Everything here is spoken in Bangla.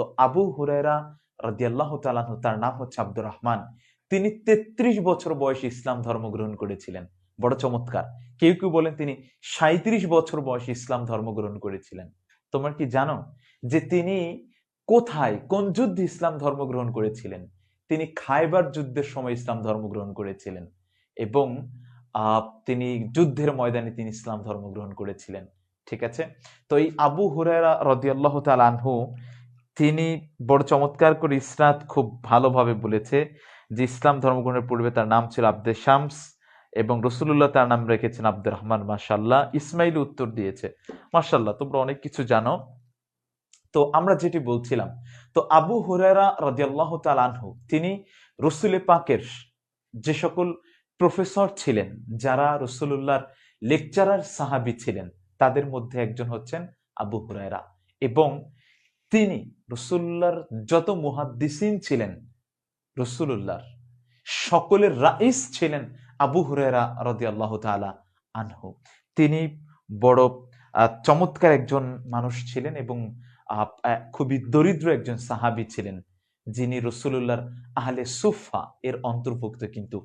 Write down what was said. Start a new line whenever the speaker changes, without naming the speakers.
তো আবু হুরায়রা রাদিয়াল্লাহু তাআলা আনহু, তার নাম হচ্ছে আব্দুর রহমান। তিনি ৩৩ বছর বয়সে ইসলাম ধর্ম গ্রহণ করেছিলেন। বড় চমৎকার। কেউ কেউ বলেন তিনি ৩৭ বছর বয়সে ইসলাম ধর্ম গ্রহণ করেছিলেন। তোমরা কি জানো যে তিনি কোথায় কোন যুদ্ধে ইসলাম ধর্ম গ্রহণ করেছিলেন? তিনি খায়বার যুদ্ধের সময় ইসলাম ধর্ম গ্রহণ করেছিলেন এবং তিনি যুদ্ধের ময়দানে তিনি ইসলাম ধর্ম গ্রহণ করেছিলেন। ঠিক আছে? তো এই আবু হুরায়রা রদিয়াল্লাহ তাআলা আনহু তিনি বড় চমৎকার করে ইসনাদ খুব ভালোভাবে বলেছে যে ইসলাম ধর্মগ্রহণের পূর্বে তার নাম ছিল আব্দে শামস এবং রসুল্লাহ তার নাম রেখেছেন আব্দুর রহমান মাসাল্লাহ ইসমাইল উত্তর দিয়েছে। মাসাল্লাহ তোমরা অনেক কিছু জানো। তো আমরা যেটি বলছিলাম, তো আবু হুরায়রা রাদিয়াল্লাহু তাআলা আনহু, তিনি রসুলে পাকের যে সকল প্রফেসর ছিলেন, যারা রসুলুল্লাহর লেকচারার সাহাবি ছিলেন, তাদের মধ্যে একজন হচ্ছেন আবু হুরায়রা। এবং তিনি, রসুল্লাহর যত মুহাদ্দিসিন ছিলেন রসুলুল্লাহর সকলের রাইস ছিলেন আবু হুরায়রা রাদিয়াল্লাহু তাআলা আনহু। তিনি বড় চমৎকার একজন মানুষ ছিলেন এবং খুবই দরিদ্র একজন সাহাবি ছিলেন, যিনি রসুলুল্লাহর আহলে সুফা এর অন্তর্ভুক্ত কিন্তু